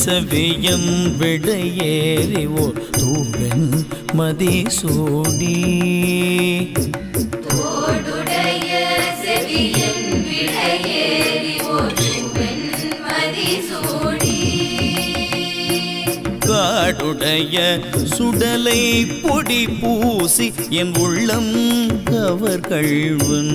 செவியன் விடையேறி ஓர் தூவன் மதிசூடி காடுடைய சுடலை பொடி பூசி என் உள்ளம் கவர் கள்வன்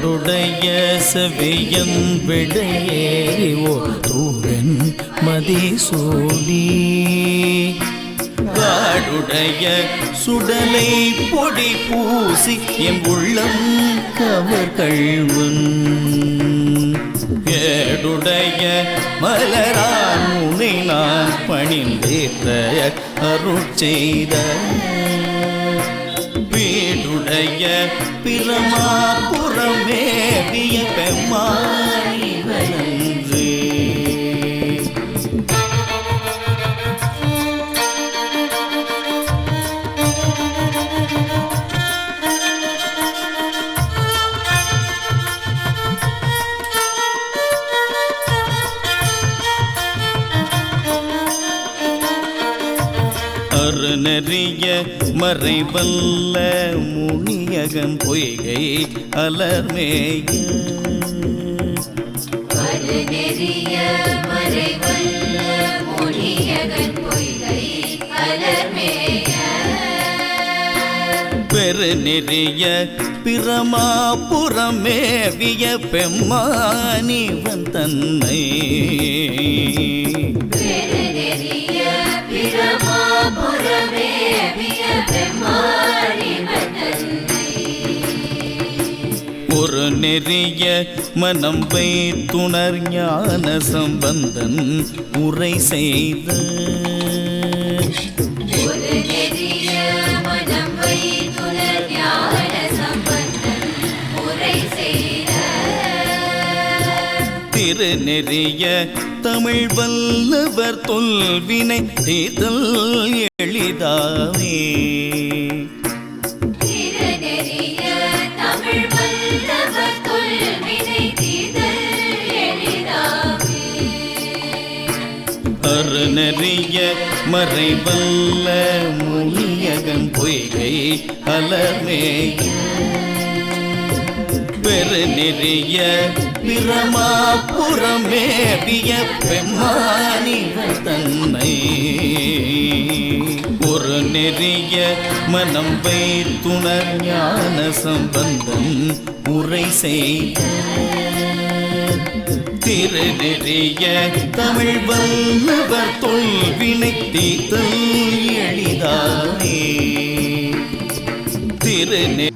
தோடுடைய செவியன் விடையேறி ஓ தூவன் மதிசூடி காடுடைய சுடலை பொடி பூசி என் உள்ளம் கவர் கள்வன் ஏடுடைய மலரான் உனை நான் பணிந்தேத்த அருள் செய்த பிரமா பிரமாபுரமேவிய பெம்மானி வளர்ந்து மறைவல்ல முனியகன் பொய்கை அலர்மேய பெருநெறிய பிரமாபுரமேவிய பெம்மானிவன் தன்னை. நெறிய மனம் வைத்துணர் ஞான சம்பந்தன் உரை செய்த. திருநெறிய தமிழ் வல்லவர் தொல்வினை தீர்த்தல் எளிதாவே அருணறிய மறைவல்ல முனியகன் பொய்கை அலர்மேய பெருநெறிய பிரமாபுரமேவிய பெம்மானி தன்னை ஒரு நெறிய மனம் வைத்துணர் ஞான சம்பந்தம் உரை செய்த திருநெறிய தமிழ் வல்லவர் தொல்வினை தீர்த்தல் எளிதானே. திருநெ